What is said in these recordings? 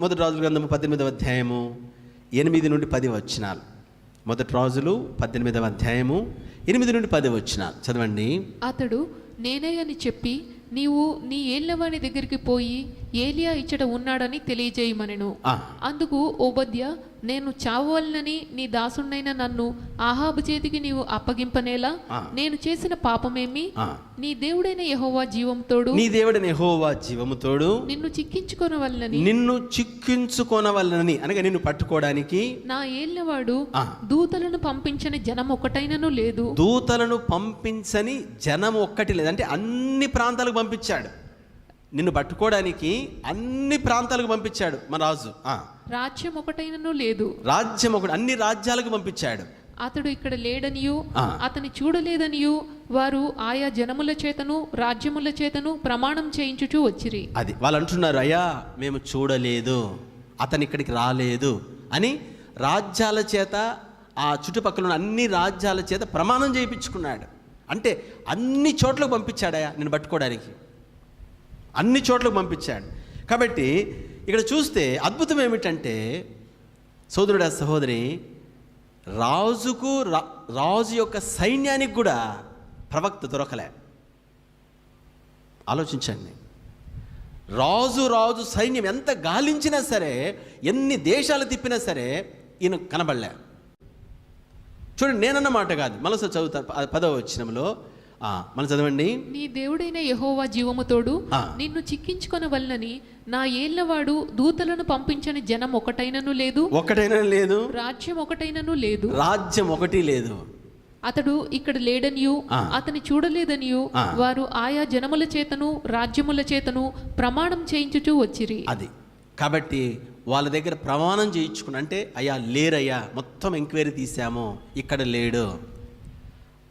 మొదటి రాజుల గ్రంథము పద్దెనిమిదవ అధ్యాయము ఎనిమిది నుండి పది వచ్చినాలు మొదటి రాజులు పద్దెనిమిదవ అధ్యాయము ఎనిమిది నుండి పది వచ్చినాలు చదవండి. అతడు నేనే అని చెప్పి నీవు నీ ఏళ్ళవాని దగ్గరికి పోయి ఏలియా ఇచ్చట ఉన్నాడని తెలియజేయమనెను. అందుకు ఓబద్య నేను చావాలనని నీ దాసుడైన నన్ను ఆహాబు చేతికి నీవు అప్పగింపనేలా. నేను చేసిన పాపమేమి. నీ దేవుడైన యెహోవా జీవంతోడు నీ దేవుడని యెహోవా జీవముతోడు? నిన్ను చిక్కించుకొనవలనని. నిన్ను చిక్కించుకొనవలనని. అనగా నిన్ను పట్టుకోవడానికి? నా ఏళ్ళవాడు ఆ. దూతలను పంపించని జనం ఒకటైనను లేదు. దూతలను పంపించని జనం ఒక్కటి లేదు. అంటే అన్ని ప్రాంతాలకు పంపించాడు. నిన్ను పట్టుకోవడానికి అన్ని ప్రాంతాలకు పంపించాడు మన రాజు. రాజ్యం ఒకటైనను లేదు. రాజ్యం ఒకటి అన్ని రాజ్యాలకు పంపించాడు. అతడు ఇక్కడ లేడనియు. అతని చూడలేదనియు వారు ఆయా జనముల చేతను రాజ్యముల చేతను ప్రమాణం చేయించుచూ వచ్చిరి. అది వాళ్ళు అంటున్నారు అయ్యా మేము చూడలేదు అతను ఇక్కడికి రాలేదు అని రాజ్యాల చేత ఆ చుట్టుపక్కల ఉన్న అన్ని రాజ్యాల చేత ప్రమాణం చేయించుకున్నాడు. అంటే అన్ని చోట్లకు పంపించాడయా నేను పట్టుకోవడానికి. అన్ని చోట్లకు పంపించాడు. కాబట్టి ఇక్కడ చూస్తే అద్భుతం ఏమిటంటే సోదరుడా సహోదరి రాజుకు రా- రాజు యొక్క సైన్యానికి కూడా ప్రవక్త దొరకలే. ఆలోచించండి. రాజు రాజు సైన్యం ఎంత గాలించినా సరే ఎన్ని దేశాలు తిప్పినా సరే ఈయన కనబడలే. చూడండి నేనన్న మాట కాదు. మనసు చదువుతా పదవ వచ్చినంలో మనం చదవండి. నీ దేవుడైన యెహోవా జీవముతోడు. నిన్ను చిక్కించుకొనవలనని నా ఏళ్ళవాడు దూతలను పంపించని జనం ఒకటైనను లేదు. ఒక్కటైనా లేదు. రాజ్యం ఒకటైనను లేదు. రాజ్యం ఒకటి లేదు. అతడు ఇక్కడ లేడనియు. అతని చూడలేదనియు. వారు ఆయా జనముల చేతను రాజ్యముల చేతను ప్రమాణం చేయించుచూ వచ్చిరి. అది. కాబట్టి వాళ్ళ దగ్గర ప్రమాణం చేయించుకుని అంటే అయ్యా లేరయ్యా మొత్తం ఎంక్వైరీ తీసాము ఇక్కడ లేడు.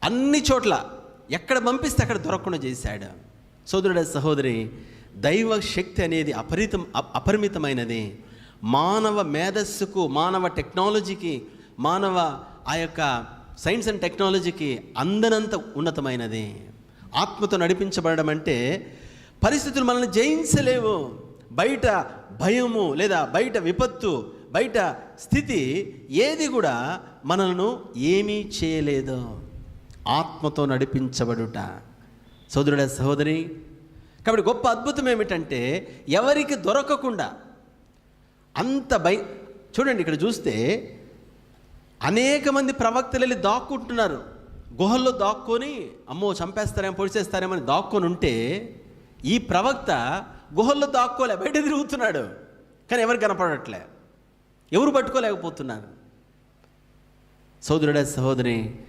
అన్ని చోట్ల ఎక్కడ పంపిస్తే అక్కడ దొరకకుండా చేశాడు. సోదరుడ సహోదరి దైవ శక్తి అనేది అపరితం అపరిమితమైనది. మానవ మేధస్సుకు మానవ టెక్నాలజీకి మానవ ఆ యొక్క సైన్స్ అండ్ టెక్నాలజీకి అందనంత ఉన్నతమైనది. ఆత్మతో నడిపించబడడం అంటే పరిస్థితులు మనల్ని జయించలేవు. బయట భయము లేదా బయట విపత్తు బయట స్థితి ఏది కూడా మనల్ని ఏమీ చేయలేదు. ఆత్మతో నడిపించబడుట. సోదరుడ సహోదరి కాబట్టి గొప్ప అద్భుతం ఏమిటంటే ఎవరికి దొరకకుండా అంత భయ చూడండి ఇక్కడ చూస్తే అనేక మంది ప్రవక్తలు వెళ్ళి దాక్కుంటున్నారు. గుహల్లో దాక్కొని అమ్మో చంపేస్తారేమో పొడిచేస్తారేమో అని దాక్కొని ఉంటే ఈ ప్రవక్త గుహల్లో దాక్కోలే బయట తిరుగుతున్నాడు. కానీ ఎవరు కనపడట్లే. ఎవరు పట్టుకోలేకపోతున్నారు. సోదరుడే సహోదరి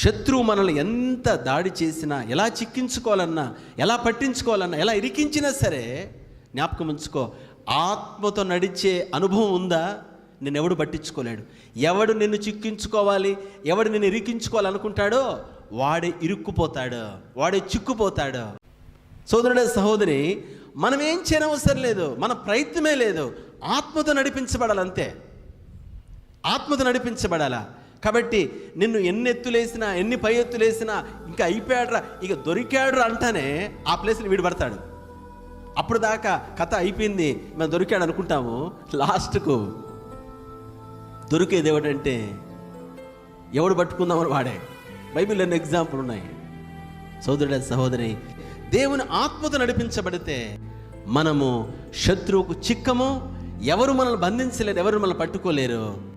శత్రువు మనల్ని ఎంత దాడి చేసినా ఎలా చిక్కించుకోవాలన్నా ఎలా పట్టించుకోవాలన్నా ఎలా ఇరికించినా సరే జ్ఞాపకం ఉంచుకో ఆత్మతో నడిచే అనుభవం ఉందా? నిన్ను ఎవడు పట్టించుకోలేడు. ఎవడు నిన్ను చిక్కించుకోవాలి ఎవడు నిన్ను ఇరికించుకోవాలనుకుంటాడో వాడే ఇరుక్కుపోతాడు వాడే చిక్కుపోతాడు. సోదరుడే సహోదరి మనం ఏం చేయనవసరం లేదు మన ప్రయత్నమే లేదు. ఆత్మతో నడిపించబడాలంతే. ఆత్మతో నడిపించబడాలా? కాబట్టి నిన్ను ఎన్ని ఎత్తులేసినా ఎన్ని పై ఎత్తులేసినా ఇంకా అయిపోయాడురా ఇక దొరికాడురా అంటానే ఆ ప్లేస్లో వీడు పడతాడు. అప్పుడు దాకా కథ అయిపోయింది మనం దొరికాడు అనుకుంటాము. లాస్ట్కు దొరికేది ఎవడంటే ఎవడు పట్టుకుందామని వాడే. బైబిల్ ఎన్ని ఎగ్జాంపుల్ ఉన్నాయి. సోదరుడ సహోదరి దేవుని ఆత్మతో నడిపించబడితే మనము శత్రువుకు చిక్కము ఎవరు మనల్ని బంధించలేరు ఎవరు మనల్ని పట్టుకోలేరు.